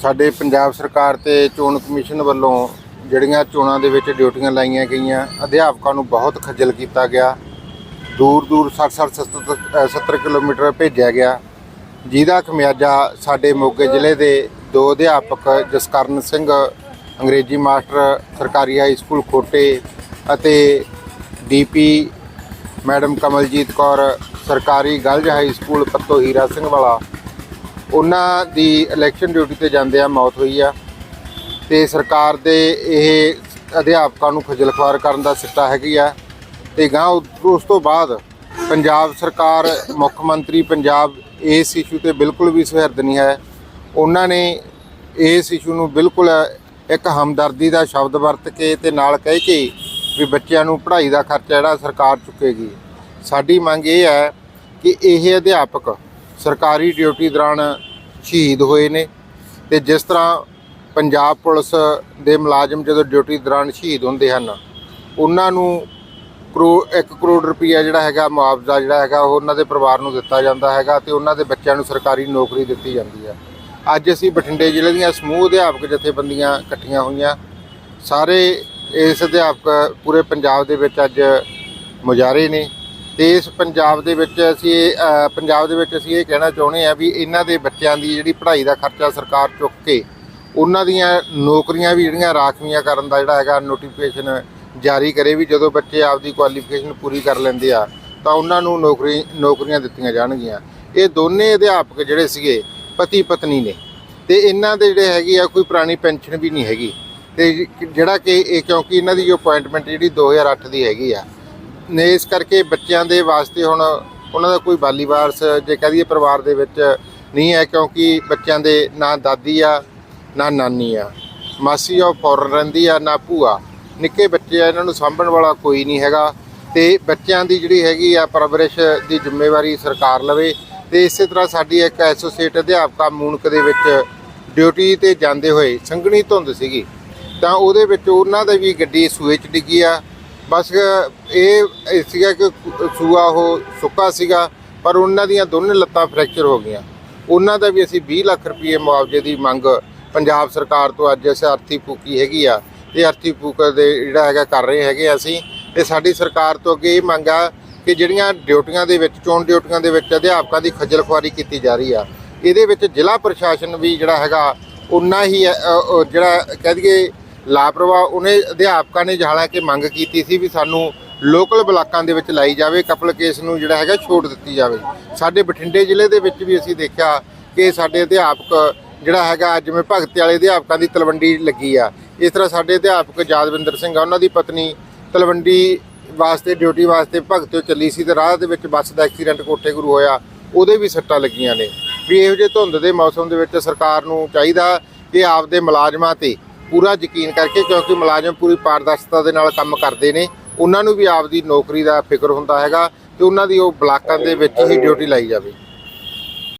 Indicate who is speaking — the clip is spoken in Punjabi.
Speaker 1: ਸਾਡੇ ਪੰਜਾਬ ਸਰਕਾਰ ਤੇ ਚੋਣ ਕਮਿਸ਼ਨ ਵੱਲੋਂ ਜਿਹੜੀਆਂ ਚੋਣਾਂ ਦੇ ਵਿੱਚ ਡਿਊਟੀਆਂ ਲਾਈਆਂ ਗਈਆਂ, ਅਧਿਆਪਕਾਂ ਨੂੰ ਬਹੁਤ ਖੱਜਲ ਕੀਤਾ ਗਿਆ। ਦੂਰ ਦੂਰ 60 60 70 ਕਿਲੋਮੀਟਰ ਭੇਜਿਆ ਗਿਆ। ਜਿਹਦਾ ਖਮਿਆਜਾ ਸਾਡੇ ਮੋਗੇ ਜ਼ਿਲ੍ਹੇ ਦੇ ਦੋ ਅਧਿਆਪਕ ਜਸਕਰਨ ਸਿੰਘ, ਅੰਗਰੇਜ਼ੀ ਮਾਸਟਰ, ਸਰਕਾਰੀ ਹਾਈ ਸਕੂਲ ਖੋਟੇ ਅਤੇ ਡੀਪੀ ਮੈਡਮ ਕਮਲਜੀਤ ਕੌਰ, ਸਰਕਾਰੀ girls high school Patto Hira Singh Wala. ਉਹਨਾਂ ਦੀ ਇਲੈਕਸ਼ਨ ਡਿਊਟੀ ਤੇ ਜਾਂਦੇ ਆ ਮੌਤ ਹੋਈ ਆ। ਤੇ ਸਰਕਾਰ ਦੇ ਇਹ ਅਧਿਆਪਕਾਂ ਨੂੰ ਖੱਜਲ ਖੁਆਰ ਕਰਨ ਦਾ ਸਿੱਟਾ ਹੈਗੀ ਆ। ਤੇ ਗਾਂ ਉਸ ਤੋਂ ਬਾਅਦ ਪੰਜਾਬ ਸਰਕਾਰ, ਮੁੱਖ ਮੰਤਰੀ ਪੰਜਾਬ ਇਸ ਇਸ਼ੂ ਤੇ ਬਿਲਕੁਲ ਵੀ ਸੁਹਿਰਦ ਨਹੀਂ ਹੈ। ਉਹਨਾਂ ਨੇ ਇਸ ਇਸ਼ੂ ਨੂੰ ਬਿਲਕੁਲ ਇੱਕ ਹਮਦਰਦੀ ਦਾ ਸ਼ਬਦ ਵਰਤ ਕੇ ਤੇ ਨਾਲ ਕਹਿ ਕੇ ਵੀ ਬੱਚਿਆਂ ਨੂੰ ਪੜ੍ਹਾਈ ਦਾ ਖਰਚਾ ਜਿਹੜਾ ਸਰਕਾਰ ਚੁੱਕੇਗੀ। ਸਾਡੀ ਮੰਗ ਇਹ ਹੈ ਕਿ ਇਹ ਅਧਿਆਪਕ ਸਰਕਾਰੀ ਡਿਊਟੀ ਦੌਰਾਨ ਸ਼ਹੀਦ ਹੋਏ ਨੇ ਤੇ ਜਿਸ ਤਰ੍ਹਾਂ ਪੰਜਾਬ ਪੁਲਿਸ ਦੇ ਮੁਲਾਜ਼ਮ ਜਦੋਂ ਡਿਊਟੀ ਦੌਰਾਨ ਸ਼ਹੀਦ ਹੁੰਦੇ ਹਨ, ਉਹਨਾਂ ਨੂੰ ਕਰੋ 1 ਕਰੋੜ ਰੁਪਈਆ ਜਿਹੜਾ ਹੈਗਾ ਮੁਆਵਜ਼ਾ ਜਿਹੜਾ ਹੈਗਾ ਉਹ ਉਹਨਾਂ ਦੇ ਪਰਿਵਾਰ ਨੂੰ ਦਿੱਤਾ ਜਾਂਦਾ ਹੈਗਾ ਤੇ ਉਹਨਾਂ ਦੇ ਬੱਚਿਆਂ ਨੂੰ ਸਰਕਾਰੀ ਨੌਕਰੀ ਦਿੱਤੀ ਜਾਂਦੀ ਹੈ। ਅੱਜ ਅਸੀਂ ਬਠਿੰਡੇ ਜ਼ਿਲ੍ਹੇ ਦੀਆਂ ਸਮੂਹ ਅਧਿਆਪਕ ਜਥੇਬੰਦੀਆਂ ਇਕੱਠੀਆਂ ਹੋਈਆਂ। ਸਾਰੇ ਇਸ ਅਧਿਆਪਕ ਪੂਰੇ ਪੰਜਾਬ ਦੇ ਵਿੱਚ ਅੱਜ ਮੁਜ਼ਾਹਰੇ ਨੇ। ਤੇ ਇਸ ਪੰਜਾਬ ਦੇ ਵਿੱਚ ਅਸੀਂ ਇਹ, ਪੰਜਾਬ ਦੇ ਵਿੱਚ ਅਸੀਂ ਇਹ ਕਹਿਣਾ ਚਾਹੁੰਦੇ ਆ ਵੀ ਇਹਨਾਂ ਦੇ ਬੱਚਿਆਂ ਦੀ ਜਿਹੜੀ ਪੜ੍ਹਾਈ ਦਾ ਖਰਚਾ ਸਰਕਾਰ ਚੁੱਕ ਕੇ ਉਹਨਾਂ ਦੀਆਂ ਨੌਕਰੀਆਂ ਵੀ ਜਿਹੜੀਆਂ ਰਾਖਵੀਆਂ ਕਰਨ ਦਾ ਜਿਹੜਾ ਹੈਗਾ ਨੋਟੀਫਿਕੇਸ਼ਨ ਜਾਰੀ ਕਰੇ ਵੀ ਜਦੋਂ ਬੱਚੇ ਆਪਦੀ ਕੁਆਲੀਫਿਕੇਸ਼ਨ ਪੂਰੀ ਕਰ ਲੈਂਦੇ ਆ ਤਾਂ ਉਹਨਾਂ ਨੂੰ ਨੌਕਰੀ ਨੌਕਰੀਆਂ ਦਿੱਤੀਆਂ ਜਾਣਗੀਆਂ। ਇਹ ਦੋਨੇ ਅਧਿਆਪਕ ਜਿਹੜੇ ਸੀਗੇ ਪਤੀ ਪਤਨੀ ਨੇ। ਤੇ ਇਹਨਾਂ ਦੇ ਜਿਹੜੇ ਹੈਗੇ ਆ ਕੋਈ ਪੁਰਾਣੀ ਪੈਨਸ਼ਨ ਵੀ ਨਹੀਂ ਹੈਗੀ। ਤੇ ਜਿਹੜਾ ਕਿ ਇਹ ਕਿਉਂਕਿ ਇਹਨਾਂ ਦੀ ਜੋ ਅਪਾਇੰਟਮੈਂਟ ਜਿਹੜੀ 2008 ਦੀ ਹੈਗੀ ਆ ਨੇ ਇਸ ਕਰਕੇ ਬੱਚਿਆਂ ਦੇ ਵਾਸਤੇ ਹੁਣ ਉਹਨਾਂ ਦਾ ਕੋਈ ਬਾਲੀ ਵਾਰਸ ਜੇ ਕਹਿ ਦਈਏ ਪਰਿਵਾਰ ਦੇ ਵਿੱਚ ਨਹੀਂ ਹੈ, ਕਿਉਂਕਿ ਬੱਚਿਆਂ ਦੇ ਨਾ ਦਾਦੀ ਆ, ਨਾ ਨਾਨੀ ਆ। ਮਾਸੀ ਉਹ ਫੌਰਨ ਰਹਿੰਦੀ ਆ, ਨਾ ਭੂਆ। ਨਿੱਕੇ ਬੱਚੇ ਆ, ਇਹਨਾਂ ਨੂੰ ਸਾਂਭਣ ਵਾਲਾ ਕੋਈ ਨਹੀਂ ਹੈਗਾ। ਤੇ ਬੱਚਿਆਂ ਦੀ ਜਿਹੜੀ ਹੈਗੀ ਆ ਪਰਵਰਿਸ਼ ਦੀ ਜ਼ਿੰਮੇਵਾਰੀ ਸਰਕਾਰ ਲਵੇ ਤੇ ਇਸੇ ਤਰ੍ਹਾਂ ਸਾਡੀ ਇੱਕ ਐਸੋਸੀਏਟ ਅਧਿਆਪਕਾ ਮੂਨਕ ਦੇ ਵਿੱਚ ਡਿਊਟੀ ਤੇ ਜਾਂਦੇ ਹੋਏ ਸੰਘਣੀ ਧੁੰਦ ਸੀਗੀ। ਤਾਂ ਉਹਦੇ ਵਿੱਚ ਉਹਨਾਂ ਦਾ ਵੀ ਗੱਡੀ ਸੂਏ ਚ ਡਿੱਗੀ ਆ। ਬਸ ਇਹ ਸੀਗਾ ਕਿ ਸੂਆ ਉਹ ਸੁੱਕਾ ਸੀਗਾ, ਪਰ ਉਹਨਾਂ ਦੀਆਂ ਦੋਨੇ ਲੱਤਾਂ ਫ੍ਰੈਕਚਰ ਹੋ ਗਈਆਂ। ਉਹਨਾਂ ਦਾ ਵੀ ਅਸੀਂ 20 ਲੱਖ ਰੁਪਏ ਮੁਆਵਜ਼ੇ ਦੀ ਮੰਗ ਪੰਜਾਬ ਸਰਕਾਰ ਤੋਂ ਅੱਜ ਅਸੀਂ ਅਰਥੀ ਫੂਕੀ ਹੈਗੀ ਆ। ਇਹ ਅਰਥੀ ਫੂਕ ਦੇ ਜਿਹੜਾ ਹੈਗਾ ਕਰ ਰਹੇ ਹੈਗੇ ਆ ਅਸੀਂ। ਤੇ ਸਾਡੀ ਸਰਕਾਰ ਤੋਂ ਅੱਗੇ ਇਹ ਮੰਗ ਆ ਕਿ ਜਿਹੜੀਆਂ ਡਿਊਟੀਆਂ ਦੇ ਵਿੱਚ, ਚੋਣ ਡਿਊਟੀਆਂ ਦੇ ਵਿੱਚ ਅਧਿਆਪਕਾਂ ਦੀ ਖੱਜਲ ਖੁਆਰੀ ਕੀਤੀ ਜਾ ਰਹੀ ਆ। ਇਹਦੇ ਵਿੱਚ ਜ਼ਿਲ੍ਹਾ ਪ੍ਰਸ਼ਾਸਨ ਵੀ ਜਿਹੜਾ ਹੈਗਾ, ਉਨਾ ਹੀ ਜਿਹੜਾ ਕਹਿ ਦਈਏ ਲਾਪਰਵਾਹ ਉਹਨੇ ਅਧਿਆਪਕਾਂ ਨੇ ਹਾਲਾਂਕਿ ਮੰਗ ਕੀਤੀ ਸੀ ਵੀ ਸਾਨੂੰ ਲੋਕਲ ਬਲਾਕਾਂ ਦੇ ਵਿੱਚ ਲਾਈ ਜਾਵੇ, ਕਪਲ ਕੇਸ ਨੂੰ ਜਿਹੜਾ ਹੈਗਾ ਛੋਟ ਦਿੱਤੀ ਜਾਵੇ। ਸਾਡੇ ਬਠਿੰਡੇ ਜ਼ਿਲ੍ਹੇ ਦੇ ਵਿੱਚ ਵੀ ਅਸੀਂ ਦੇਖਿਆ ਕਿ ਸਾਡੇ ਅਧਿਆਪਕ ਜਿਹੜਾ ਹੈਗਾ ਜਿਵੇਂ ਭਗਤ ਵਾਲੇ ਅਧਿਆਪਕਾਂ ਦੀ ਤਲਵੰਡੀ ਲੱਗੀ ਆ। ਇਸ ਤਰ੍ਹਾਂ ਸਾਡੇ ਅਧਿਆਪਕ ਜਾਦਵਿੰਦਰ ਸਿੰਘ ਆ, ਉਹਨਾਂ ਦੀ ਪਤਨੀ ਤਲਵੰਡੀ ਵਾਸਤੇ, ਡਿਊਟੀ ਵਾਸਤੇ ਭਗਤੋਂ ਚੱਲੀ ਸੀ ਤੇ ਰਾਹ ਦੇ ਵਿੱਚ ਬੱਸ ਦਾ ਐਕਸੀਡੈਂਟ ਕੋਠੇ ਗੁਰੂ ਹੋਇਆ, ਉਹਦੇ ਵੀ ਸੱਟਾਂ ਲੱਗੀਆਂ ਨੇ। ਵੀ ਇਹੋ ਜਿਹੇ ਧੁੰਦ ਦੇ ਮੌਸਮ ਦੇ ਵਿੱਚ ਸਰਕਾਰ ਨੂੰ ਚਾਹੀਦਾ ਕਿ ਆਪਦੇ ਮੁਲਾਜ਼ਮਾਂ ਤੇ ਪੂਰਾ ਯਕੀਨ ਕਰਕੇ ਕਿਉਂਕਿ ਮੁਲਾਜ਼ਮ ਪੂਰੀ ਪਾਰਦਰਸ਼ਤਾ ਦੇ ਨਾਲ ਕੰਮ ਕਰਦੇ ਨੇ, ਉਹਨਾਂ ਨੂੰ ਵੀ ਆਪਦੀ ਨੌਕਰੀ ਦਾ ਫਿਕਰ ਹੁੰਦਾ ਹੈਗਾ ਤੇ ਉਹਨਾਂ ਦੀ ਉਹ ਬਲਾਕਾਂ ਦੇ ਵਿੱਚ ਹੀ ਡਿਊਟੀ ਲਾਈ ਜਾਵੇ।